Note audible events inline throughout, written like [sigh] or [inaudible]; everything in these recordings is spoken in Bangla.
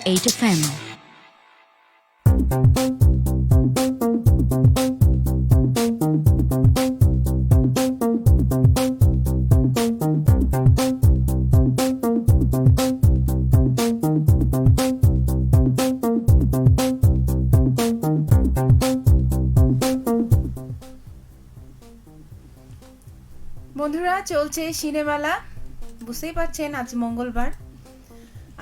98.8 FM. বন্ধুরা চলছে সিনেমালা বুঝতেই পারছেন আজ মঙ্গলবার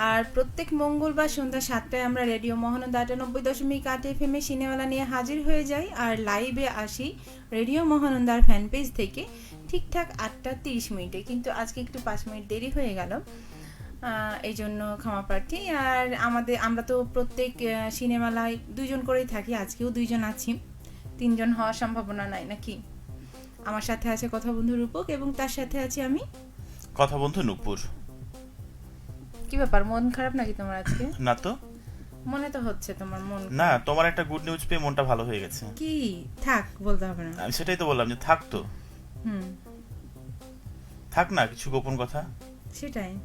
আর প্রত্যেক মঙ্গলবার সন্ধ্যা সাতটায় আমরা রেডিও মহানন্দা আটানব্বই দশমিক আট এফ এম এ সিনেমালা নিয়ে হাজির হয়ে যাই আর লাইভে আসি রেডিও মহানন্দার ফ্যান পেজ থেকে। ঠিকঠাক আটটা তিরিশ মিনিটে, কিন্তু আজকে একটু পাঁচ মিনিট দেরি হয়ে গেল। এই জন্য ক্ষমা প্রার্থী। আর আমাদের, আমরা তো প্রত্যেক সিনেমালায় দুজন করেই থাকি, আজকেও দুইজন আছি। তিনজন হওয়ার সম্ভাবনা নাই, নাকি? আমার সাথে আছে কথা বন্ধু রূপক এবং তার সাথে আছি আমি কথা বন্ধু নূপুর। কি ব্যাপার? মন খারাপ নাকি তোমার আজকে? [clears throat] না তো। মনে তো হচ্ছে তোমার মন না তোমার একটা গুড নিউজ পেয়ে মনটা ভালো হয়ে গেছে। কি? থাক বলতে হবে না। আমি সেটাই তো বললাম যে থাক তো। হুম। থাক না কিছু গোপন কথা। সেটাই।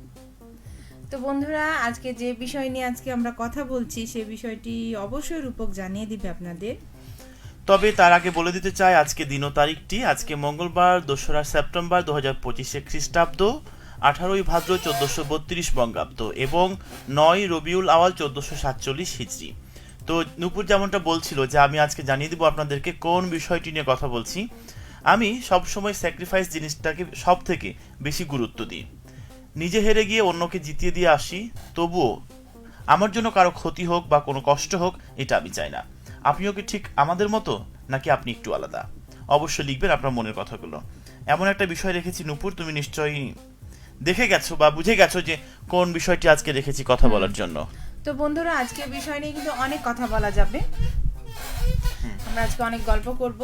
তো বন্ধুরা আজকে যে বিষয় নিয়ে আজকে আমরা কথা বলছি সে বিষয়টি অবশ্যই রূপক জানিয়ে দিবে আপনাদের। তবে তার আগে বলে দিতে চাই আজকে দিন ও তারিখটি আজকে মঙ্গলবার দোসরা সেপ্টেম্বর দু হাজার পঁচিশে খ্রিস্টাব্দ। আঠারোই ভাদ্র চোদ্দশো বত্রিশ বঙ্গাব্দ এবং নয় রবিউল আওয়াল চোদ্দশো সাতচল্লিশ হিজড়ি। তো নুপুর যেমনটা বলছিল যে আমি আজকে জানিয়ে দিব আপনাদেরকে কোন বিষয়টি নিয়ে কথা বলছি, আমি সবসময় স্যাক্রিফাইস জিনিসটাকে সব থেকে বেশি গুরুত্ব দিই। নিজে হেরে গিয়ে অন্যকে জিতিয়ে দিয়ে আসি, তবুও আমার জন্য কারও ক্ষতি হোক বা কোনো কষ্ট হোক, এটা আমি চাই না। আপনিও কি ঠিক আমাদের মতো, নাকি আপনি একটু আলাদা? অবশ্যই লিখবেন আপনার মনের কথাগুলো। এমন একটা বিষয় রেখেছি নুপুর, তুমি নিশ্চয়ই দেখে গেছো বা বুঝে গেছো যে কোন বিষয়টি আজকে রেখেছি কথা বলার জন্য? তো বন্ধুরা আজকে বিষয় নিয়ে কিন্তু অনেক কথা বলা যাবে। আমরা আজকে অনেক গল্প করব।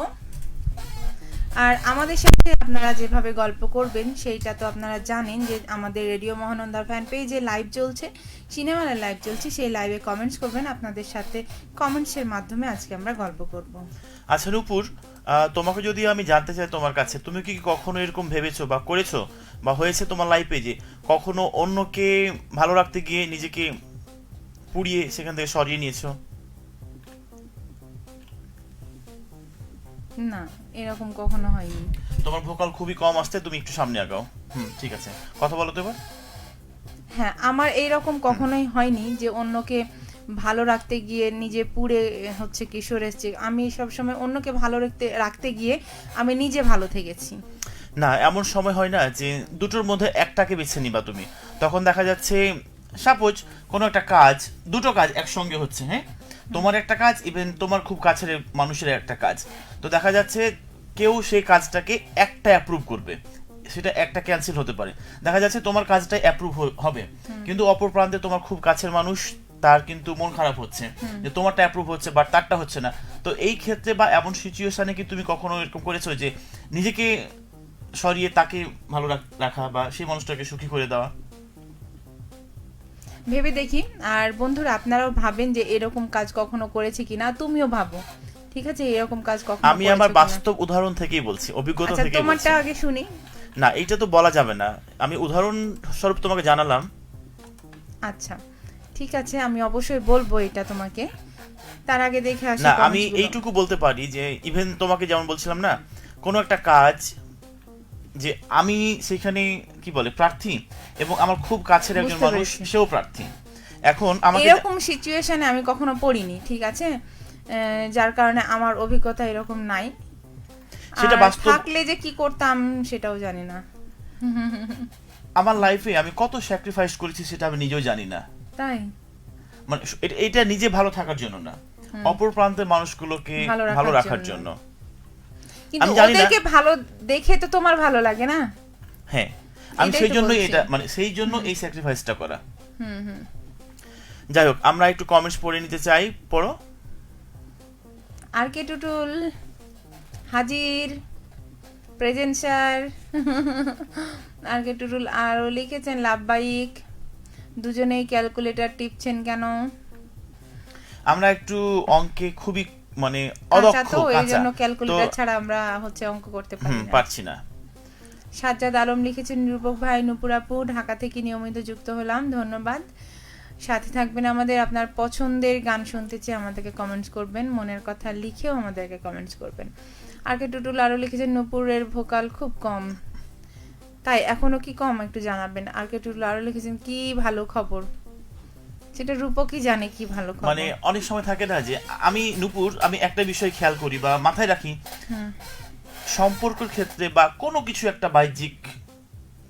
আর আমাদের সাথে আপনারা যেভাবে গল্প করবেন সেইটা তো আপনারা জানেন যে আমাদের রেডিও মহানন্দার ফ্যান পেজে লাইভ চলছে। সিনেমার লাইভ চলছে সেই লাইভে কমেন্টস করবেন। আপনাদের সাথে কমেন্টসের মাধ্যমে আজকে আমরা গল্প করব। আচ্ছা নুপুর আহ, তোমাকে যদি আমি জানতে চাই তোমার কাছে তুমি কি কখনো এরকম ভেবেছো বা করেছ বা হয়েছে তোমার লাইফে যে কখনো অন্যকে ভালো রাখতে গিয়ে নিজেকে পুড়িয়ে সেখান থেকে সরিয়ে নিয়েছো? না এরকম কখনো হয়নি। তোমার ভোকাল খুবই কম আসছে তুমি একটু সামনে আগাও। হুম ঠিক আছে। কথা বলো তো এবার। হ্যাঁ আমার এইরকম কখনোই হয়নি যে অন্যকে ভালো রাখতে গিয়ে নিজে পুড়ে হচ্ছে কিশোর এসছে। আমি সবসময় অন্যকে ভালো রাখতে রাখতে গিয়ে আমি নিজে ভালো থেকেছি। না এমন সময় হয় না যে দুটোর মধ্যে একটাকে বেছে নিবা তুমি। তখন দেখা যাচ্ছে সাপোজ কোনো একটা কাজ দুটো কাজ একসঙ্গে হচ্ছে হ্যাঁ? তোমার একটা কাজ ইভেন তোমার খুব কাছের মানুষের একটা কাজ। তো দেখা যাচ্ছে কেউ সেই কাজটাকে একটা অ্যাপ্রুভ করবে। সেটা একটা ক্যান্সেল হতে পারে। দেখা যাচ্ছে তোমার কাজটা অ্যাপ্রুভ হবে। কিন্তু অপর প্রান্তে তোমার খুব কাছের মানুষ তার কিন্তু মন খারাপ হচ্ছে যে তোমারটা অ্যাপ্রুভ হচ্ছে বাট তারটা হচ্ছে না। তো এই ক্ষেত্রে বা এমন সিচুয়েশনে কি তুমি কখনো এরকম করেছ যে নিজেকে সরিয়ে তাকে ভালো রাখা বা সেই মানুষটাকে সুখী করে দেওয়া? ভেবে দেখি। আর বন্ধুরা আপনারাও ভাবেন যে এরকম কাজ কখনো করেছি কিনা? তুমিও ভাবো। ঠিক আছে? এরকম কাজ কখনো আমি আমার বাস্তব উদাহরণ থেকেই বলছি অভিজ্ঞতা আচ্ছা তোমারটা আগে শুনি। না এইটা তো বলা যাবে না। আমি উদাহরণ স্বরূপ তোমাকে জানালাম। আচ্ছা। ঠিক আছে আমি অবশ্যই বলব এটা তোমাকে। তার আগে দেখে আসি না আমি এইটুকু বলতে পারি যে ইভেন তোমাকে যেমন বলছিলাম না কোনো একটা কাজ যে আমি সেখানে কি বলে প্রার্থী এবং আমার খুব কাছের একজন মানুষ সেও প্রার্থী। এখন আমাকে এরকম সিচুয়েশনে আমি কখনো পড়িনি ঠিক আছে? যার কারণে আমার অভিজ্ঞতা এরকম নাই। সেটা বাস্তব- থাকলে যে কি করতাম সেটাও জানি না। আমার লাইফে আমি কত স্যাক্রিফাইস করেছি সেটা আমি নিজেও জানি না। তাই? মানে এটা- নিজে ভালো থাকার জন্য না। অপর প্রান্তের মানুষগুলোকে ভালো রাখার জন্য। কিন্তু ওদেরকে ভালো দেখে তো তোমার ভালো লাগে না? হ্যাঁ আমি সেই জন্যই এটা মানে সেই জন্য এই স্যাক্রিফাইসটা করা। যাই হোক আমরা একটু কমেন্টস পড়ে নিতে চাই। পড়ো। আর কে টুটুল? হাজির? প্রেজেন্ট স্যার আর কে টুটুল? আরও লিখেছেন লাভবাহিক। দুজনেই ক্যালকুলেটর টিপছেন কেন? আমরা একটু অঙ্কে খুবই মানে অদক্ষ। তো কাঁচা তো ক্যালকুলেটর ছাড়া আমরা হচ্ছে অঙ্ক করতে পারি না। পারছি না। সাজ্জাদ আলম লিখেছেন নিরূপক ভাই নুপুরাপু ঢাকা থেকে নিয়মিত যুক্ত হলাম ধন্যবাদ। সাথে থাকবেন আমাদের আপনার পছন্দের গান শুনতে চেয়ে আমাদেরকে কমেন্টস করবেন মনের কথা লিখেও আমাদেরকে কমেন্টস করবেন। আর কে টুটুল আরও লিখেছেন নুপুরের ভোকাল খুব কম। তাই এখনও কি কম একটু জানাবেন? আর কে টুটুল আরও লিখেছেন কি ভালো খবর? সেটা রূপকই জানে কি ভালো খবর। মানে অনেক সময় থাকে না যে আমি নুপুর আমি একটা বিষয় খেয়াল করি বা মাথায় রাখি। সম্পর্কের ক্ষেত্রে বা কোনো কিছু একটা বাহ্যিক।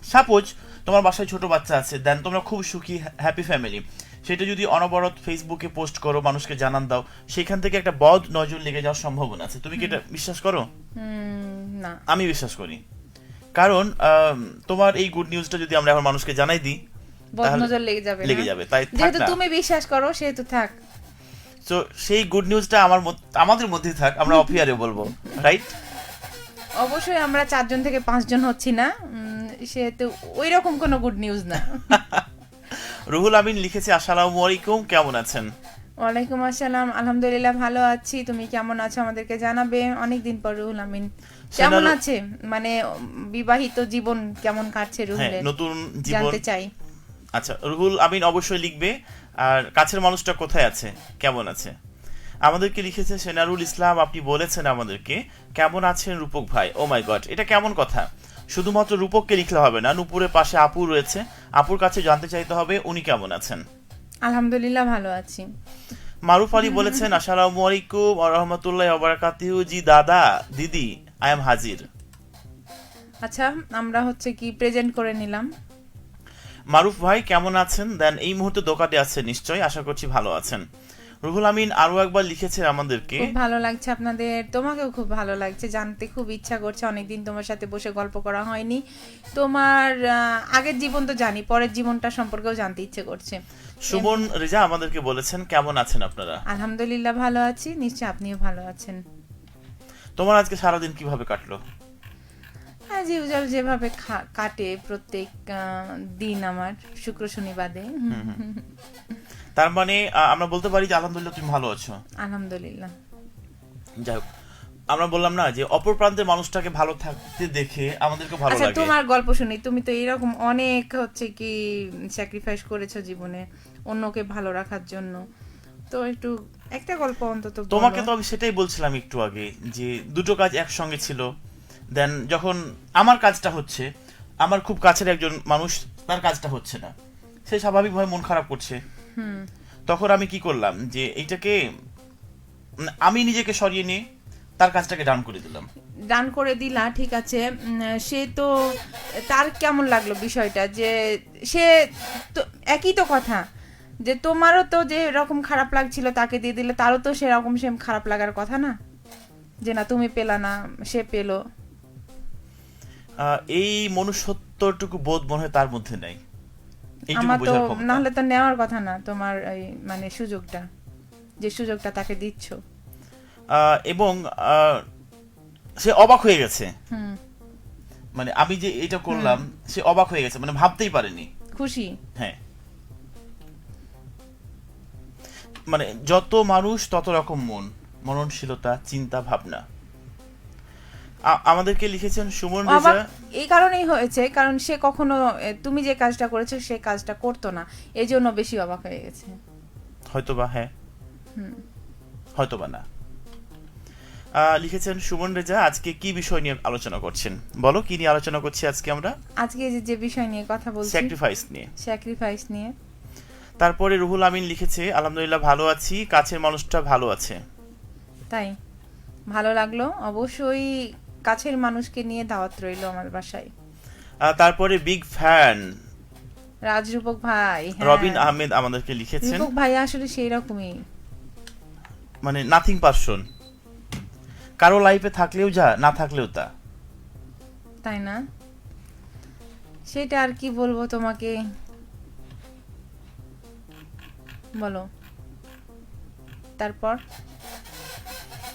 সাপোজ তোমার বাসায় ছোট বাচ্চা আছে দেন তোমরা খুব সুখী হ্যাপি ফ্যামিলি। সেটা যদি অনবরত ফেসবুকে পোস্ট করো মানুষকে জানান দাও সেখান থেকে একটা বদ নজর লেগে যাওয়ার সম্ভাবনা আছে। তুমি কি এটা বিশ্বাস করো? না। আমি বিশ্বাস করি। কারণ তোমার এই গুড নিউজটা যদি আমরা এখন মানুষকে জানাই দিই বদনজর লেগে যাবে লেগে যাবে তাই যেহেতু তুমি বিশ্বাস করো সেহেতু থাক। তো সেই গুড নিউজটা আমার আমাদের মধ্যেই থাক আমরা অফিয়ারে বলব রাইট অবশ্যই আমরা চারজন থেকে পাঁচজন হচ্ছি না সেহেতু ওই রকম কোনো গুড নিউজ না। [laughs] রুহুল আমিন লিখেছে আসসালামু আলাইকুম কেমন আছেন? ওয়ালাইকুম আসসালাম। আলহামদুলিল্লাহ ভালো আছি। তুমি কেমন আছো আমাদেরকে জানাবে? অনেক দিন পর রুহুল আমিন। কেমন আছে? মানে বিবাহিত জীবন কেমন কাটছে হ্যাঁ রুহুলের নতুন জীবন জানতে চাই। আচ্ছা রুহুল আমিন অবশ্যই লিখবে। আর কাছের মানুষটা কোথায় আছে? কেমন আছে? আমাদেরকে লিখেছে সেনারুল ইসলাম আপনি বলেছেন আমাদেরকে কেমন আছেন রূপক ভাই? ও মাই গড এটা কেমন কথা? শুধুমাত্র রূপককে লিখলে হবে না নুপুরের পাশে আপু রয়েছে। আপুর কাছে জানতে চাইতে হবে উনি কেমন আছেন? আলহামদুলিল্লাহ ভালো আছি। মারুফ আলী বলেছেন আসসালামু আলাইকুম ওয়া রাহমাতুল্লাহি ওয়া বারাকাতুহু। জি দাদা দিদি আই এম হাজির। আচ্ছা আমরা হচ্ছে কি প্রেজেন্ট করে নিলাম। মারুফ ভাই কেমন আছেন? দেন এই মুহূর্তে দোকানে আছেন নিশ্চয়ই আশা করছি ভালো আছেন। রুহুল আমিন আরও একবার লিখেছে আমাদেরকে। খুব ভালো লাগছে আপনাদের তোমাকেও খুব ভালো লাগছে জানতে খুব ইচ্ছা করছে অনেকদিন তোমার সাথে বসে গল্প করা হয়নি। তোমার আগের জীবন তো জানি পরের জীবনটা সম্পর্কেও জানতে ইচ্ছে করছে। সুমন রেজা আমাদেরকে বলেছেন কেমন আছেন আপনারা? আলহামদুলিল্লাহ ভালো আছি নিশ্চয় আপনিও ভালো আছেন। তোমার আজকে সারাদিন কীভাবে কাটলো? হ্যাঁ ইউজুয়াল যেভাবে কাটে প্রত্যেক দিন আমার শুক্র শনি বাদে তার মানে আমরা বলতে পারি যে আলহামদুলিল্লাহ তুমি ভালো আছো। আলহামদুলিল্লাহ। যাই হোক আমরা বললাম না যে অপর প্রান্তের মানুষটাকে ভালো থাকতে দেখে আমাদেরকে ভালো আচ্ছা লাগে। তোমার গল্প শুনি। তুমি তো এরকম অনেক হচ্ছে কি স্যাক্রিফাইস করেছ জীবনে অন্যকে ভালো রাখার জন্য। তো একটু একটা গল্প অন্তত তোমাকে তো আমি সেটাই বলছিলাম একটু আগে যে দুটো কাজ একসঙ্গে ছিল। দেন যখন আমার কাজটা হচ্ছে আমার খুব কাছের একজন মানুষ তার কাজটা হচ্ছে না। সে স্বাভাবিকভাবে মন খারাপ করছে। তখন আমি কি করলাম যে এইটাকে আমি নিজেকে সরিয়ে নিয়ে তার কাজটাকে ডাউন করে দিলাম। ডান করে দিলা ঠিক আছে। সে তো তার কেমন লাগল বিষয়টা? যে সে তো একই তো কথা যে তোমারও তো যে এরকম খারাপ লাগছিল তাকে দিয়ে দিলে তারও তো সেরকম সেম খারাপ লাগার কথা না? যে না তুমি পেলা না সে পেল। এই মনুষ্যত্বটুকু বোধ মনে হয় তার মধ্যে নাই। আমার তো। নাহলে তো নেওয়ার কথা না তোমার ওই মানে সুযোগটা যে সুযোগটা তাকে দিচ্ছ। এবং সে অবাক হয়ে গেছে। মানে আমি যে এটা করলাম সে অবাক হয়ে গেছে মানে ভাবতেই পারেনি। খুশি? হ্যাঁ। মানে যত মানুষ তত রকম মন মননশীলতা চিন্তা ভাবনা। আমাদেরকে লিখেছেন সুমন রেজা। এই কারণেই হয়েছে কারণ সে কখনো তুমি যে কাজটা করেছ সে কাজটা করতো না। এই জন্য বেশি অবাক হয়ে গেছে। হয়তোবা হ্যাঁ। হুম। হয়তোবা না। লিখেছেন সুমন রেজা আজকে কি বিষয় নিয়ে আলোচনা করছেন? বলো কি নিয়ে আলোচনা করছি আজকে আমরা? আজকে যে যে বিষয় নিয়ে কথা বলছি। স্যাক্রিফাইস নিয়ে। স্যাক্রিফাইস নিয়ে। তারপরে রুহুল আমিন লিখেছে আলহামদুলিল্লাহ ভালো আছি কাছের মানুষটা ভালো আছে। তাই। ভালো লাগল। অবশ্যই কাছের মানুষকে নিয়ে দাওয়াত রইল আমার বাসায়। তারপরে বিগ ফ্যান। রাজরূপক ভাই হ্যাঁ। রবিন আহমেদ আমাদেরকে লিখেছেন। রূপক ভাই আসলে সেই রকমই মানে নাথিং পারসন কারও লাইফে থাকলেও যা না থাকলেও তা। তাই না? সেটা আর কি বলব তোমাকে? বলো। তারপর?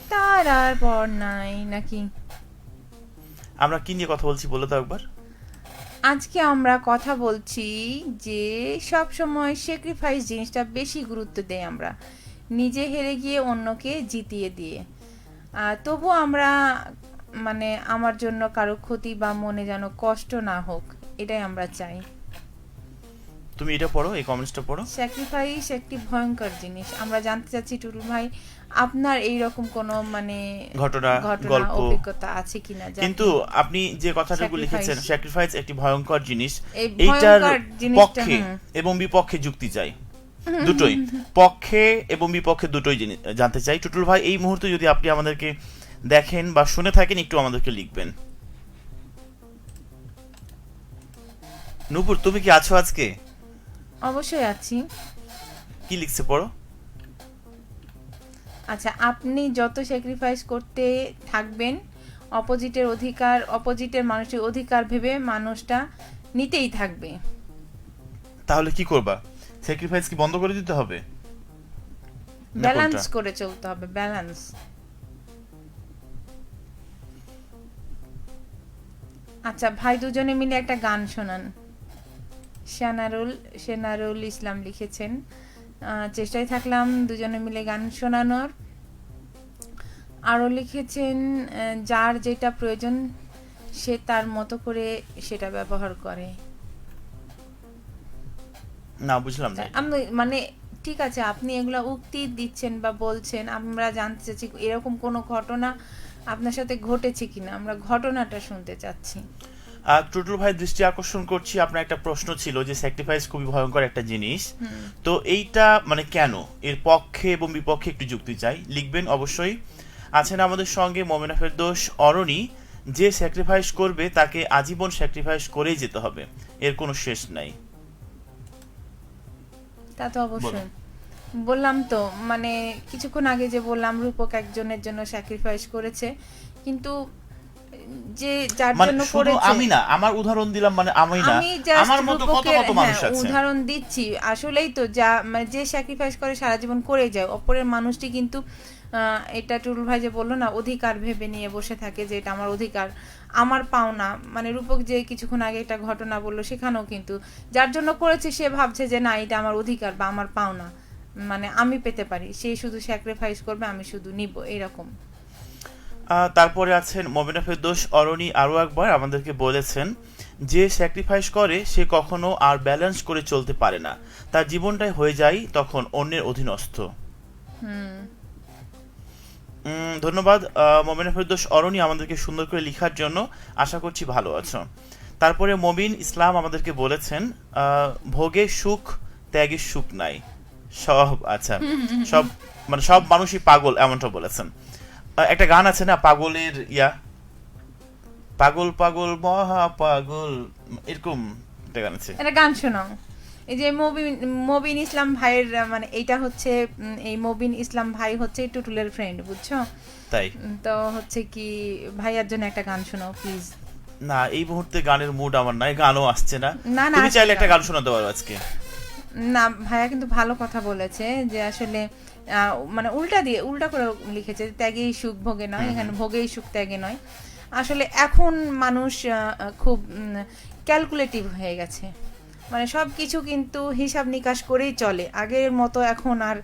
তার আর পর নাই নাকি? আমরা কি নিয়ে কথা বলছি বলে তো একবার। আজকে আমরা কথা বলছি যে সব সময় স্যাক্রিফাইস জিনিসটা বেশি গুরুত্ব দেই আমরা নিজে হেরে গিয়ে অন্যকে জিতিয়ে দিয়ে। তবু আমরা মানে আমার জন্য কারও ক্ষতি বা মনে যেন কষ্ট না হোক এটাই আমরা চাই। তুমি এটা পড়ো এই কমেন্টসটা পড়ো। স্যাক্রিফাইস একটি ভয়ঙ্কর জিনিস। আমরা জানতে চাচ্ছি টুটুল ভাই আপনার এই রকম কোনো মানে ঘটনা গল্প? অভিজ্ঞতা আছে কিনা কিন্তু আপনি যে কথাটুকু লিখেছেন স্যাক্রিফাইস একটি ভয়ঙ্কর জিনিস। এইটার পক্ষে এবং বিপক্ষে যুক্তি চাই। দুটোই। পক্ষে এবং বিপক্ষে দুটোই জানতে চাই। টুটুল ভাই এই মুহূর্তে যদি আপনি আমাদেরকে দেখেন বা শুনে থাকেন একটু আমাদেরকে লিখবেন। নূপুর তুমি কি আছো আজকে? অবশ্যই আছি। কি লিখছে পড়ো? আচ্ছা আপনি যত স্যাক্রিফাইস করতে থাকবেন অপোজিটের অধিকার অপোজিটের মানুষের অধিকার ভেবে মানুষটা নিতেই থাকবে। তাহলে কি করবা? স্যাক্রিফাইস কি বন্ধ করে দিতে হবে? ব্যালেন্স করে চলতে হবে ব্যালেন্স আচ্ছা ভাই দুজনে মিলে একটা গান শোনান। সেনারুল সেনারুল ইসলাম লিখেছেন চেষ্টায় থাকলাম দুজনে মিলে গান শোনানোর। আরও লিখেছেন যার যেটা প্রয়োজন সে তার মতো করে সেটা ব্যবহার করে। না বুঝলাম না। আমি মানে ঠিক আছে আপনি এগুলা উক্তি দিচ্ছেন বা বলছেন আমরা জানতে চাচ্ছি এরকম কোনো ঘটনা আপনার সাথে ঘটেছে কিনা আমরা ঘটনাটা শুনতে চাচ্ছি। টুটুল ভাই দৃষ্টি আকর্ষণ করছি আপনার একটা প্রশ্ন ছিল যে স্যাক্রিফাইস খুবই ভয়ঙ্কর একটা জিনিস। তো এইটা মানে কেন? এর পক্ষে এবং বিপক্ষে একটু যুক্তি চাই। লিখবেন অবশ্যই। আছেন আমাদের সঙ্গে মোমেনা ফেরদোস অরণি। যে স্যাক্রিফাইস করবে তাকে আজীবন স্যাক্রিফাইস করেই যেতে হবে। এর কোনো শেষ নাই। তা তো অবশ্যই। বললাম তো মানে কিছুক্ষণ আগে যে বললাম রূপক একজনের জন্য স্যাক্রিফাইস করেছে। কিন্তু যে যার মানে জন্য করেছে। আমি না আমার উদাহরণ দিলাম মানে আমি না। আমার মতো কত কত মানুষ হ্যাঁ, আছে? উদাহরণ দিচ্ছি। আসলেই তো যা মানে যে স্যাক্রিফাইস করে সারা জীবন করে যায় অপরের মানুষটি কিন্তু এটা টুরুল ভাই যে বলল না অধিকার ভেবে নিয়ে বসে থাকে যে এটা আমার অধিকার আমার পাওনা। মানে রূপক যে কিছুক্ষণ আগে একটা ঘটনা বলল সেখানেও কিন্তু যার জন্য করেছে সে ভাবছে যে না এটা আমার অধিকার বা আমার পাওনা। মানে আমি পেতে পারি সে শুধু স্যাক্রিফাইস করবে আমি শুধু নিব এরকম। তারপরে আছেন মমিনা ফেরদোস অরণি আরও একবার আমাদেরকে বলেছেন যে স্যাক্রিফাইস করে সে কখনো আর ব্যালেন্স করে চলতে পারে না। তার জীবনটাই হয়ে যায় তখন অন্যের অধীনস্থ। ধন্যবাদ মমিনা ফেরদোস অরণি আমাদেরকে সুন্দর করে লেখার জন্য। আশা করছি ভালো আছো। তারপরে মমিন ইসলাম আমাদেরকে বলেছেন আহ, ভোগে সুখ ত্যাগে সুখ নাই। সব আচ্ছা [laughs] সব মানে সব মানুষই পাগল এমনটা বলেছেন। একটা গান আছে না পাগলের ইয়া? পাগল পাগল মহা পাগল এরকম একটা গান আছে। একটা গান শোনাও। এই যে মবিন মবিন ইসলাম ভাইয়ের মানে এইটা হচ্ছে এই মবিন ইসলাম ভাই হচ্ছে টুটুলের ফ্রেন্ড বুঝছ? তাই? তো হচ্ছে কি ভাইয়ার জন্য একটা গান শোনাও প্লিজ না এই মুহূর্তে গানের মুড আমার নাই গানও আসছে না। না, না, তুমি চাইলে একটা গান শোনাতে পারো আজকে। না ভাইয়া কিন্তু ভালো কথা বলেছে যে আসলে মানে উল্টা দিয়ে উল্টা করে লিখেছে ত্যাগেই সুখ ভোগে নয়। এখানে ভোগেই সুখ ত্যাগে নয়। আসলে এখন মানুষ খুব ক্যালকুলেটিভ হয়ে গেছে। মানে সব কিছু কিন্তু হিসাব নিকাশ করেই চলে। আগের মতো এখন আর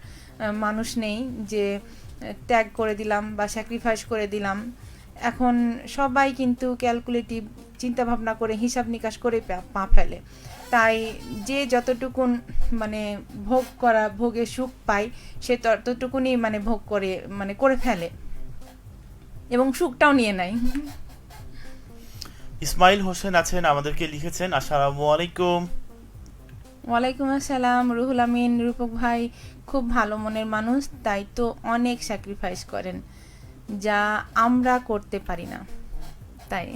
মানুষ নেই যে ত্যাগ করে দিলাম বা স্যাক্রিফাইস করে দিলাম। এখন সবাই কিন্তু ক্যালকুলেটিভ চিন্তা ভাবনা করে হিসাব নিকাশ করে পা- পা ফেলে। তাই যে যতটুকুন মানে ভোগ করা ভোগে সুখ পায় সে ততটুকুনি মানে ভোগ করে মানে করে ফেলে। এবং সুখটাও নিয়ে নেয়। ইসমাইল হোসেন আছেন আমাদেরকে লিখেছেন আসসালামু আলাইকুম। ওয়ালাইকুম আসসালাম রুহুল আমিন রূপক ভাই খুব ভালো মনের মানুষ তাই তো অনেক স্যাক্রিফাইস করেন যা আমরা করতে পারি না। তাই।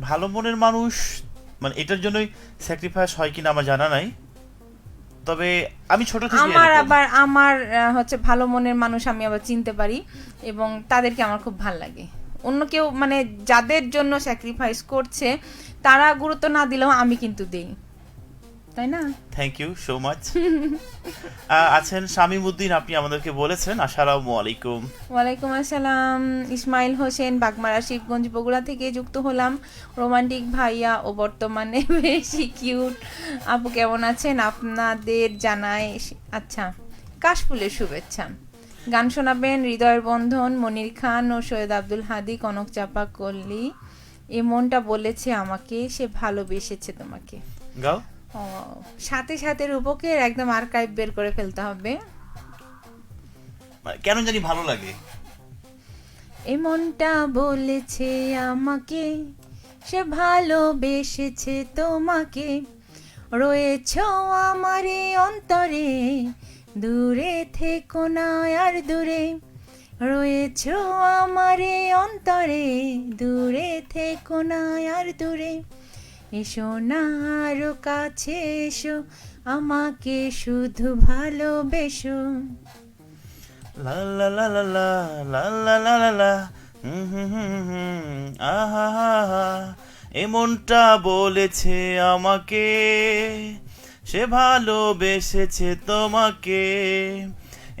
ভালো মনের মানুষ মানে এটার জন্যই স্যাক্রিফাইস হয় কিনা আমার জানা নাই। তবে আমি ছোট থেকে আমার আবার আমার হচ্ছে ভালো মনের মানুষ আমি আবার চিনতে পারি এবং তাদেরকে আমার খুব ভালো লাগে। অন্য কেউ মানে যাদের জন্য স্যাক্রিফাইস করছে, তারা গুরুত্ব না দিলেও আমি কিন্তু দেই। তাই না? থ্যাংক ইউ সো মাচ আছেন শামীম উদ্দিন আপনি আমাদেরকে বলেছেন আসসালামু আলাইকুম। ওয়ালাইকুম আসসালাম। ইসমাইল হোসেন বাগমারা শিবগঞ্জ বগুড়া থেকে যুক্ত হলাম। রোমান্টিক ভাইয়া ও বর্তমানে [laughs] বেশি কিউট আপু কেমন আছেন? আপনাদের জানাই আচ্ছা কাশফুলের শুভেচ্ছা। গান শোনাবেন হৃদয়ের বন্ধন মনির খান ও সৈয়দ আব্দুল হাদি কনক চাপা কল্লি এ মনটা বলেছে আমাকে সে ভালোবেসেছে তোমাকে। গাও। সাথে সাথে রূপকের একদম আর্কাইভ বের করে ফেলতে হবে। কেন জানি ভালো লাগে? এমনটা বলেছে আমাকে সে ভালোবেসেছে তোমাকে। রয়েছ আমার অন্তরে দূরে থেকো না আর দূরে। রয়েছ আমার অন্তরে দূরে থেকো না আর দূরে। এসো না কাছে এসো, আমাকে শুধু ভালোবেসো। লা লা লা লা লা লা লা লা লা লা, হুম আহা, হা হা এমনটা বলেছে আমাকে, সে ভালোবেসেছে তোমাকে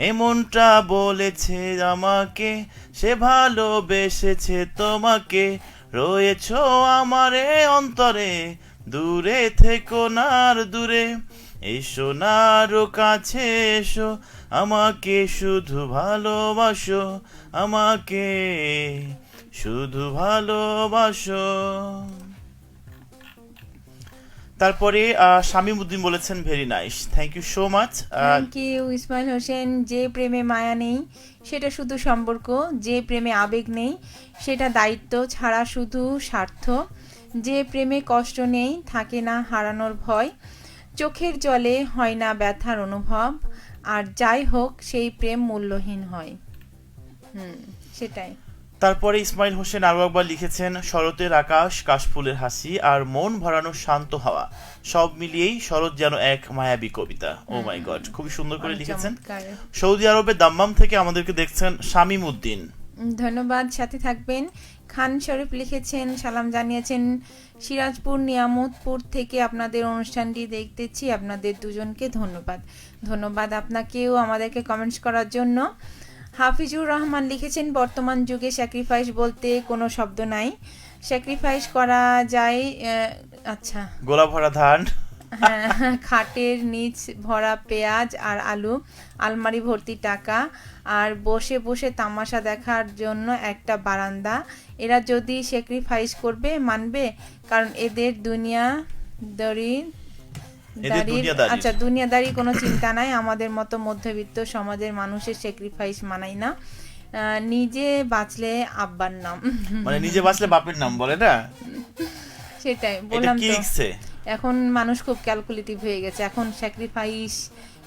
এমনটা বলেছে আমাকে, সে ভালোবেসেছে তোমাকে রয়েছ আমারে অন্তরে, দূরে থেকো নার দূরে। এসো না আরও কাছে এসো, আমাকে শুধু ভালোবাসো, আমাকে শুধু ভালোবাসো। তারপরে শামীম উদ্দিন বলেছেন very nice thank you so much thank you Ismail Hossain. যে প্রেমে মায়া নেই, সেটা শুধু সম্পর্ক। যে প্রেমে আবেগ নেই, সেটা দায়িত্ব ছাড়া শুধু স্বার্থ। যে প্রেমে কষ্ট নেই, থাকে না হারানোর ভয়। চোখের জলে হয় না ব্যথার অনুভব। আর যাই হোক, সেই প্রেম মূল্যহীন হয়। হুম, সেটাই। তারপরে ইসমাইল হোসেন আরও একবার লিখেছেন শরতের আকাশ কাশফুলের হাসি আর মন ভরানো শান্ত হাওয়া। সব মিলিয়েই শরৎ যেন এক মায়াবী কবিতা। ও মাই গড খুবই সুন্দর করে লিখেছেন। সৌদি আরবের দাম্মাম থেকে আমাদেরকে দেখছেন শামীম উদ্দিন। ধন্যবাদ সাথে থাকবেন। খান শরীফ লিখেছেন সালাম জানিয়েছেন সিরাজপুর নিয়ামতপুর থেকে আপনাদের অনুষ্ঠানটি দেখতেছি। আপনাদের দুজনকে ধন্যবাদ। ধন্যবাদ আপনাকেও আমাদেরকে কমেন্টস করার জন্য। হাফিজুর রহমান লিখেছেন বর্তমান যুগে স্যাক্রিফাইস বলতে কোনো শব্দ নাই। স্যাক্রিফাইস করা যায় আচ্ছা। গোলা ভরা ধান। হ্যাঁ, খাটের নিচ ভরা পেঁয়াজ আর আলু আলমারি ভর্তি টাকা আর বসে বসে তামাশা দেখার জন্য একটা বারান্দা। এরা যদি স্যাক্রিফাইস করবে মানবে? কারণ এদের দুনিয়া দুনিয়াদারির। আচ্ছা দুনিয়াদারি কোনো চিন্তা নাই। আমাদের মতো মধ্যবিত্ত সমাজের মানুষের স্যাক্রিফাইস মানাই না। নিজে বাঁচলে আব্বার নাম। মানে নিজে বাঁচলে বাপের নাম বলে না? সেটাই বললাম তো। এখন মানুষ খুব ক্যালকুলেটিভ হয়ে গেছে। এখন স্যাক্রিফাইস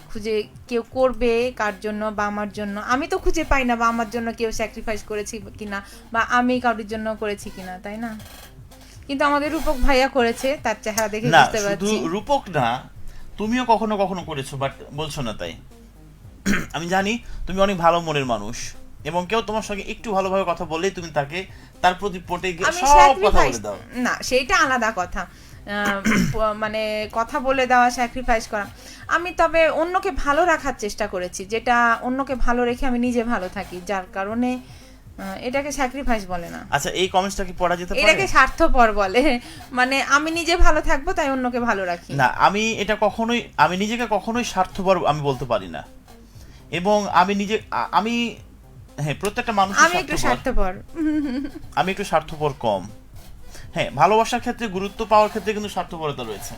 খুঁজে কেউ করবে কার জন্য বা আমার জন্য? আমি তো খুঁজে পাই না বা আমার জন্য কেউ স্যাক্রিফাইস করেছি কিনা বা আমি কারোর জন্য করেছি কিনা তাই না? কিন্তু আমাদের রূপক ভাইয়া করেছে তার চেহারা দেখে না বুঝতে পারছি। রূপক না তুমিও কখনো কখনো করেছ বাট বলছো না তাই। আমি জানি তুমি অনেক ভালো মনের মানুষ এবং কেউ তোমার সঙ্গে একটু ভালোভাবে কথা বললেই তুমি তাকে তার প্রতি পটে গিয়ে সব কথা বলে দাও। না সেইটা আলাদা কথা। [coughs] মানে কথা বলে দেওয়া স্যাক্রিফাইস করা। আমি তবে অন্যকে ভালো রাখার চেষ্টা করেছি যেটা অন্যকে ভালো রেখে আমি নিজে ভালো থাকি যার কারণে এটাকে স্যাক্রিফাইস বলে না। আচ্ছা এই কমেন্টসটা কি পড়া যেতে পারে? এটাকে স্বার্থপর বলে। মানে আমি নিজে ভালো থাকব তাই অন্যকে ভালো রাখি। না আমি এটা কখনোই আমি নিজেকে কখনোই স্বার্থপর আমি বলতে পারি না। এবং আমি নিজে আমি হ্যাঁ প্রত্যেকটা মানুষ আমি একটু স্বার্থপর। আমি একটু স্বার্থপর কম। হ্যাঁ ভালোবাসার ক্ষেত্রে গুরুত্ব পাওয়ার ক্ষেত্রে কিন্তু স্বার্থপরতা রয়েছে।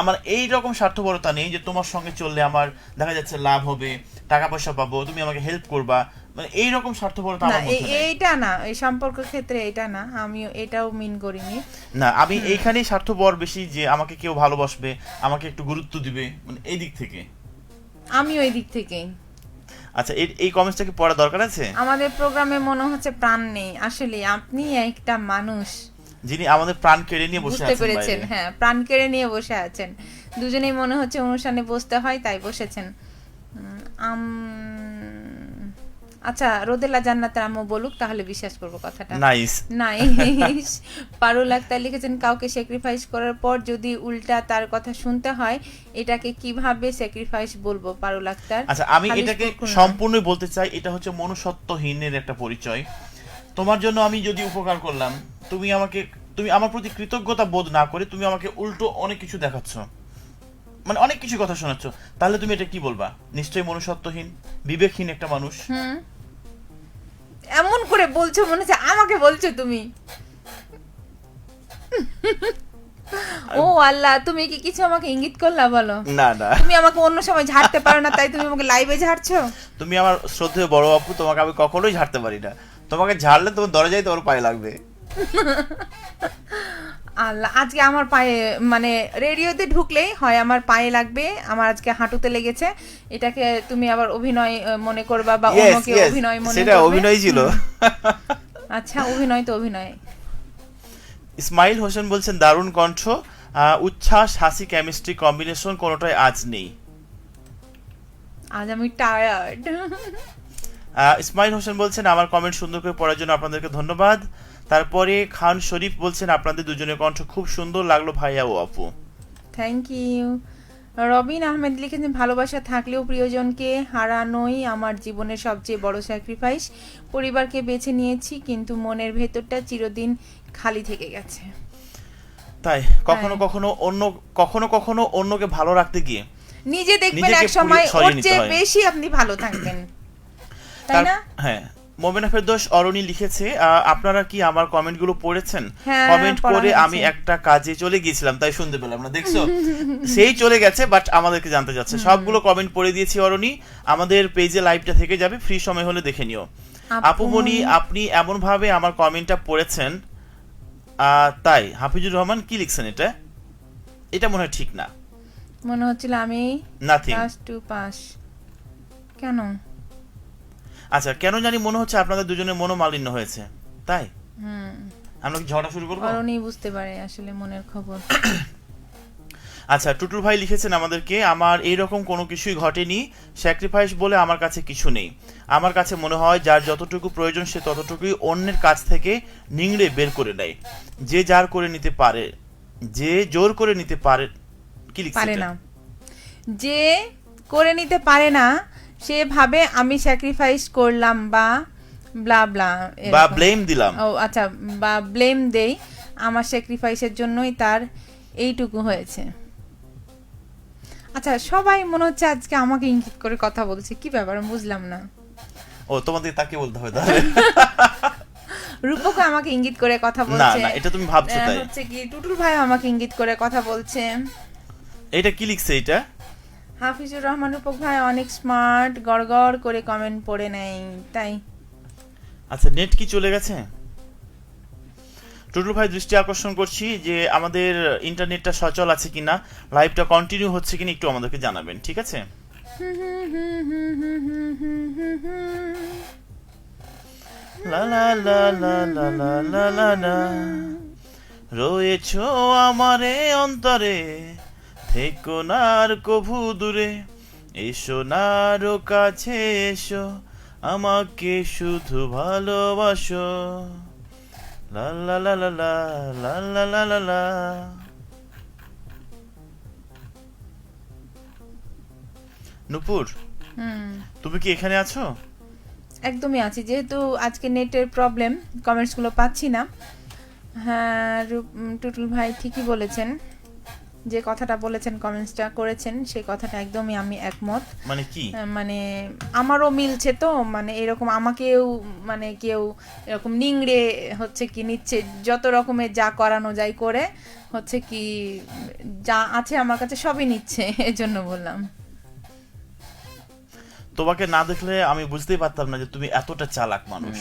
আমার এই রকম স্বার্থপরতা নেই যে তোমার সঙ্গে চললে আমার দেখা যাচ্ছে লাভ হবে টাকা পয়সা পাবো তুমি আমাকে হেল্প করবা। মানে এই রকম স্বার্থপরতা না। এইটা না এই সম্পর্কের ক্ষেত্রে এটা না আমি এটাও মিন করিনি। না আমি এইখানেই স্বার্থপর বেশি যে আমাকে কেউ ভালোবাসবে আমাকে একটু গুরুত্ব দিবে মানে এই দিক থেকে। আমি ওই দিক থেকেই। আচ্ছা এই এই কমেন্টসটা কি পড়া দরকার আছে? আমাদের প্রোগ্রামে মনে হচ্ছে প্রাণ নেই। আসলে আপনি একটা মানুষ। যিনি আমাদের প্রাণ কেড়ে নিয়ে বসে আছেন পেরেছেন হ্যাঁ প্রাণ কেড়ে নিয়ে বসে আছেন। দুজনেই মনে হচ্ছে অনুষ্ঠানে বসতে হয় তাই বসেছেন। আম, আচ্ছা রোদেলা জান্নাতের আম্মু বলুক তাহলে বিশ্বাস করব কথাটা। নাইস। নাইস। পারুল আক্তার লিখেছেন কাউকে স্যাক্রিফাইস করার পর যদি উল্টা তার কথা শুনতে হয় এটাকে কীভাবে স্যাক্রিফাইস বলব পারুল আক্তার? আচ্ছা আমি এটাকে সম্পূর্ণই বলতে চাই এটা হচ্ছে মনুষ্যত্বহীনের একটা পরিচয়। তোমার জন্য আমি যদি উপকার করলাম তুমি আমাকে তুমি আমার প্রতি কৃতজ্ঞতা বোধ না করে তুমি আমাকে উল্টো অনেক কিছু দেখাচ্ছ। মানে অনেক কিছু কথা শোনাচ্ছ। তাহলে তুমি এটা কি বলবা? নিশ্চয়ই মনুষ্যত্বহীন বিবেকহীন একটা মানুষ। হুম। এমন করে বলছো মনে হচ্ছে আমাকে বলছো তুমি। ও আল্লাহ তুমি কি কিছু আমাকে ইঙ্গিত করলা বলো? না না। তুমি আমাকে অন্য সময় ঝাড়তে পারো না তাই তুমি আমাকে লাইভে ঝাড়ছো? তুমি আমার শ্রদ্ধেয় বড় আপু তোমাকে আমি কখনোই ঝাড়তে পারি না। তোমাকে ঝাড়লে তোমার দরজায় তোমার পায়ে লাগবে। আল্লাহ আজকে আমার পায়ে মানে রেডিওতে ঢুকলেই হয় আমার পায়ে লাগবে আমার আজকে হাঁটুতে লেগেছে। এটাকে তুমি আবার অভিনয় মনে করবা বা অন্যকে অভিনয় মনে সেটা অভিনয় ছিল। [laughs] আচ্ছা অভিনয় তো অভিনয়। ইসমাইল হোসেন বলছেন দারুণ কণ্ঠ উচ্ছ্বাস হাসি কেমিস্ট্রি কম্বিনেশন কোনোটাই আজ নেই। আজ আমি টায়ার্ড ইসমাইল হোসেন বলছেন আমার কমেন্ট সুন্দর করে পড়ার জন্য আপনাদেরকে ধন্যবাদ। তারপরে খান শরীফ বলছেন আপনাদের দুজনের কণ্ঠ খুব সুন্দর লাগল ভাইয়া ও আপু। থ্যাংক ইউ রবিন আহমেদ লিখেছেন ভালোবাসা থাকলেও প্রিয়জনকে হারানোই আমার জীবনের সবচেয়ে বড় স্যাক্রিফাইস পরিবারকে বেছে নিয়েছি কিন্তু মনের ভেতরটা চিরদিন খালি থেকে গেছে। তাই কখনো হ্যাঁ। কখনো অন্য কখনো কখনো অন্যকে ভালো রাখতে গিয়ে নিজে দেখবেন এক সময় ওর চেয়ে বেশি আপনি ভালো থাকবেন। তাই না? হ্যাঁ। মোমেনা ফেরদৌস অরণি লিখেছে আপনারা কি আমার কমেন্টগুলো পড়েছেন? হ্যাঁ, কমেন্ট করে আমি একটা কাজে চলে গিয়েছিলাম তাই শুনতে পেলাম না দেখছ? সেই চলে গেছে বাট আমাদেরকে জানতে যাচ্ছে। সবগুলো কমেন্ট পড়ে দিয়েছি অরণি আমাদের পেজে লাইভটা থেকে যাবে ফ্রি সময় হলে দেখে নিও। আপুমনি আপনি এমন ভাবে আমার কমেন্টটা পড়েছেন তাই হাফিজুর রহমান কি লিখছেন এটা? এটা মনে হয় ঠিক না। মনে হচ্ছিল আমি নাথিং ক্লাস টু পাস কেন? আচ্ছা কেন জানি মনে হচ্ছে আপনাদের দুজনের মনোমালিন্য হয়েছে। তাই? হুম। আমরা কি ঝগড়া শুরু করব? অরণি বুঝতে পারে আসলে মনের খবর। [coughs] আচ্ছা টুটুল ভাই লিখেছেন আমাদেরকে আমার এইরকম কোনো কিছুই ঘটেনি স্যাক্রিফাইস বলে আমার কাছে কিছু নেই। আমার কাছে মনে হয় যার যতটুকু প্রয়োজন সে ততটুকুই অন্যের কাছ থেকে নিংড়ে বের করে নেয়। যে যার করে নিতে পারে যে জোর করে নিতে পারে কি লিখছে পারে না। যে করে নিতে পারে না সে ভাবে আমি স্যাক্রিফাইস করলাম বা ব্লা ব্লা বা ব্লেম দিলাম। ও আচ্ছা বা ব্লেম দেই আমার স্যাক্রিফাইসের জন্যই তার এইটুকু হয়েছে। আচ্ছা সবাই মনে হচ্ছে আজকে আমাকে ইঙ্গিত করে কথা বলছে কি ব্যাপার বুঝলাম না। ও তোমাদের তাকে বলতে হবে তাহলে। [laughs] রূপকও আমাকে ইঙ্গিত করে কথা বলছে। না না এটা তুমি ভাবছ তাই। হচ্ছে কি টুটুল ভাই আমাকে ইঙ্গিত করে কথা বলছে। এটা কি লিখছে এটা হাফিজুর রহমান রূপক ভাই অনেক স্মার্ট গড়গড় করে কমেন্ট পড়ে নেই তাই। আচ্ছা নেট কি চলে গেছে? টুটুল ভাই দৃষ্টি আকর্ষণ করছি যে আমাদের ইন্টারনেটটা সচল আছে কিনা লাইভটা কন্টিনিউ হচ্ছে কিনা একটু আমাদেরকে জানাবেন, ঠিক আছে? লা লা লা লা লা। রয়েছ আমারে অন্তরে। থেকো না আর কভু দূরে এসো না আরও কাছে এসো আমাকে শুধু ভালোবাসো। লা লা লা লা লা লা লা লা লা নুপুর তুমি কি এখানে আছো? একদমই আছি যেহেতু আজকে নেটের প্রবলেম কমেন্টসগুলো পাচ্ছি না। হ্যাঁ টুটুল ভাই ঠিকই বলেছেন। যে কথাটা বলেছেন কমেন্টসটা করেছেন সেই কথাটা একদমই আমি একমত। মানে কি? মানে আমারও মিলছে তো মানে এরকম আমাকেও মানে কেউ এরকম নিংড়ে হচ্ছে কি নিচ্ছে যত রকমের যা করানো যায় করে হচ্ছে কি যা আছে আমার কাছে সবই নিচ্ছে [laughs] এজন্য বললাম। তোমাকে না দেখলে আমি বুঝতেই পারতাম না যে তুমি এতটা চালাক মানুষ।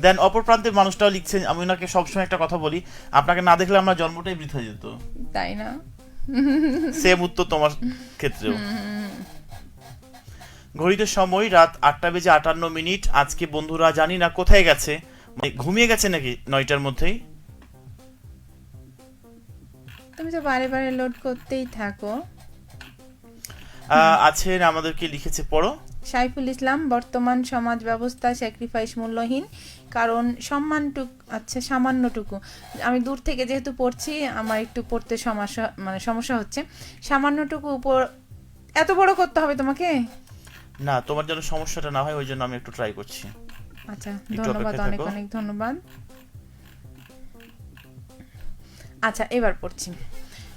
দেন অপর প্রান্তের মানুষটাও লিখছেন আমি ওনাকে সবসময় একটা কথা বলি আপনাকে না দেখলে আমার জন্মটাই বৃথা যেত। তাই না? সেম উত্তর তোমার ক্ষেত্রেও। ঘড়িতে সময় রাত আটটা বেজে আটান্ন মিনিট। আজকে বন্ধুরা জানি না কোথায় গেছে। মানে ঘুমিয়ে গেছে নাকি নয়টার মধ্যেই? তুমি তো বারে বারে লোড করতেই থাকো। আছেন আমাদেরকে লিখেছে পড়ো। সাইফুল ইসলাম বর্তমান সমাজ ব্যবস্থা স্যাক্রিফাইস মূল্যহীন কারণ সম্মানটুক আচ্ছা সামান্যটুকু। আমি দূর থেকে যেহেতু পড়ছি আমার একটু পড়তে সমস্যা মানে সমস্যা হচ্ছে। সামান্যটুকু উপর এত বড় করতে হবে তোমাকে? না তোমার যেন সমস্যাটা না হয় ওই জন্য আমি একটু ট্রাই করছি। আচ্ছা ধন্যবাদ অনেক অনেক ধন্যবাদ। আচ্ছা এবার পড়ছি।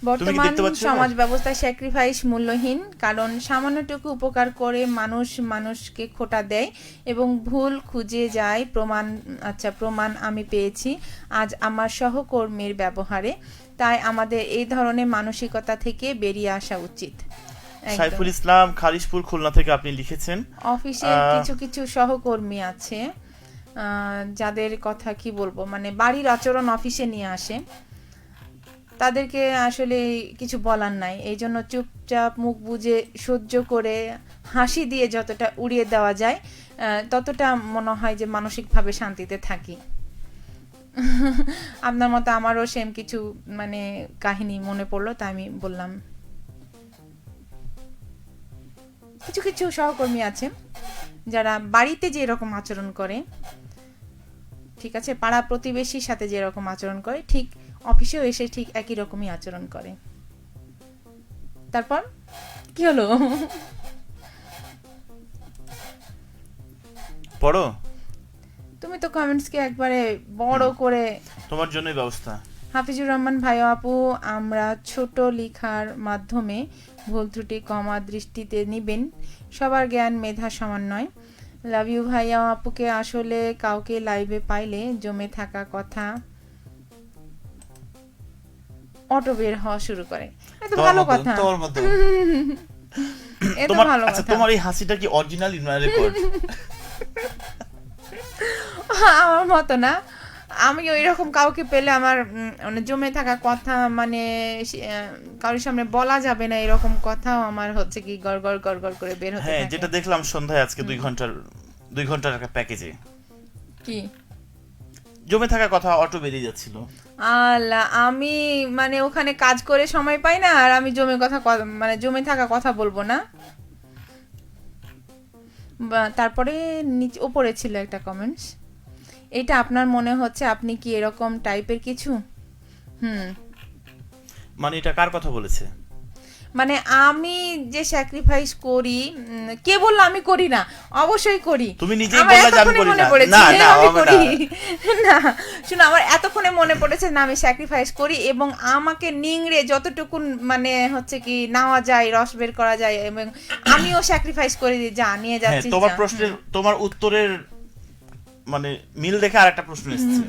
বর্তমান? সমাজ ব্যবস্থা স্যাক্রিফাইস মূল্যহীন কারণ সামান্যটুকু উপকার করে মানুষ মানুষকে খোটা দেয় এবং ভুল খুঁজে যায় প্রমাণ আচ্ছা প্রমাণ আমি পেয়েছি আজ আমার সহকর্মীর ব্যবহারে। তাই আমাদের এই ধরনের মানসিকতা থেকে বেরিয়ে আসা উচিত। সাইফুল ইসলাম খালিশপুর খুলনা থেকে আপনি লিখেছেন। অফিসের কিছু কিছু সহকর্মী আছে যাদের কথা কি বলব? মানে বাড়ির আচরণ অফিসে নিয়ে আসে। তাদেরকে আসলে কিছু বলার নাই। এই জন্য চুপচাপ মুখ বুজে, সহ্য করে, হাসি দিয়ে যতটা উড়িয়ে দেওয়া যায় ততটা মনে হয় যে মানসিকভাবে শান্তিতে থাকি। [laughs] আপনার মতো আমারও সেম কিছু মানে কাহিনী মনে পড়ল, তাই আমি বললাম। কিছু কিছু সহকর্মী আছে যারা বাড়িতে যে রকম আচরণ করে, ঠিক আছে, পাড়া প্রতিবেশীর সাথে যেরকম আচরণ করে, ঠিক অফিসেও এসে ঠিক একই রকমই আচরণ করে। তারপর? কি হলো? পড়ো। তুমি তো কমেন্টসকে একবারে বড় করে তোমার জন্যই ব্যবস্থা। হাফিজুর রহমান ভাই আপু আমরা ছোট লেখার মাধ্যমে ভুল ত্রুটি কমা দৃষ্টিতে নিবেন। সবার জ্ঞান মেধা সমান নয়। লাভ ইউ ভাইয়া আপুকে আসলে কাউকে লাইভে পাইলে জমে থাকা কথা। অটো বের হওয়া শুরু করে। এ তো তোমার ভালো কথা। তোমার মতো। [laughs] এ তো তোমার ভালো আচ্ছা তোমার এই হাসিটা কি অরিজিনাল না রেকর্ড আমার মতো না। আমি ওই রকম কাউকে পেলে আমার মানে জমে থাকা কথা মানে কারোর সামনে বলা যাবে না এরকম কথাও আমার হচ্ছে কি গড় গড় গড় গড় করে বের হতে হ্যাঁ যেটা দেখলাম সন্ধ্যায় আজকে দুই ঘণ্টার দুই ঘণ্টার একটা প্যাকেজে। কি? জমে থাকা কথা অটো বেরিয়ে যাচ্ছিল। আল্লাহ আমি মানে ওখানে কাজ করে সময় পাই না আর আমি জমে কথা মানে জমে থাকা কথা বলব না। তারপরে নিচে ওপরে ছিল একটা কমেন্টস এটা আপনার মনে হচ্ছে আপনি কি এরকম টাইপের কিছু? হুম। মানে এটা কার কথা বলেছে? মানে আমি যে স্যাক্রিফাইস করি কে বলল আমি করি না অবশ্যই করি। তুমি নিজেই বললে যে আমি করি না। না, না, আমি করি। [laughs] না শুনো আমার এতক্ষণে মনে পড়েছে না আমি স্যাক্রিফাইস করি এবং আমাকে নিংড়ে যতটুকু মানে হচ্ছে কি নেওয়া যায় রস বের করা যায় এবং আমিও স্যাক্রিফাইস করে দিই যা নিয়ে হ্যাঁ যাচ্ছি তোমার প্রশ্নের তোমার উত্তরের মানে মিল দেখে আর একটা প্রশ্ন এসেছে।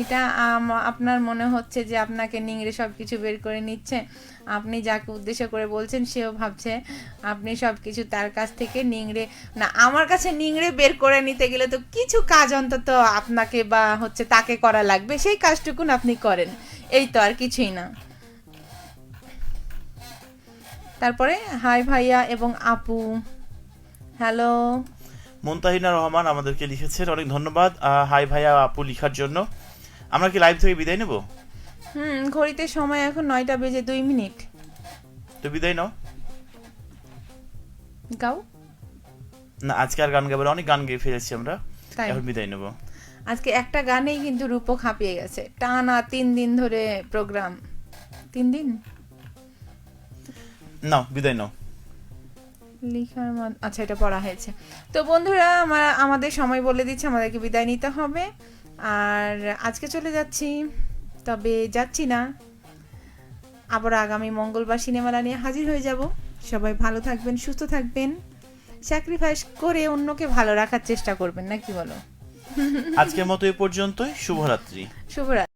এটা আপনার মনে হচ্ছে যে আপনাকে নিংড়ে সব কিছু বের করে নিচ্ছে? আপনি যাকে উদ্দেশ্য করে বলছেন, সেও ভাবছে আপনি সব কিছু তার কাছ থেকে নিংড়ে, না, আমার কাছে নিংড়ে বের করে নিতে গেলে তো কিছু কাজ অন্তত আপনাকে বা হচ্ছে তাকে করা লাগবে। সেই কাজটুকুন আপনি করেন। এই তো আর কিছুই না। তারপরে, হাই ভাইয়া এবং আপু। হ্যালো। মুনতাহিনা রহমান আমাদেরকে লিখেছেন, অনেক ধন্যবাদ। হাই ভাইয়া আপু লিখার জন্য। আমরা কি লাইভ থেকে বিদায় নেব? হুম ঘড়িতে সময় এখন নয়টা বেজে দুই মিনিট। তো বিদায় নাও। গাও। না আজকে আর গান গাবে না, অনেক গান গেয়ে ফেলেছি আমরা। এখন বিদায় নেব। আজকে একটা গানেই কিন্তু রূপক হাঁপিয়ে গেছে। টানা তিন দিন ধরে প্রোগ্রাম তিন দিন? নাও বিদায় নাও। লিখার আচ্ছা এটা পড়া হয়েছে। তো বন্ধুরা আমার আমাদের সময় বলে দিচ্ছে আমাদেরকে বিদায় নিতে হবে। আর আজকে চলে যাচ্ছি তবে যাচ্ছি না। আবার আগামী মঙ্গলবার সিনেমালা নিয়ে হাজির হয়ে যাব। সবাই ভালো থাকবেন সুস্থ থাকবেন। স্যাক্রিফাইস করে অন্যকে ভালো রাখার চেষ্টা করবেন না কি বলো? আজকের মতো এ পর্যন্তই শুভরাত্রি। শুভরাত্রি।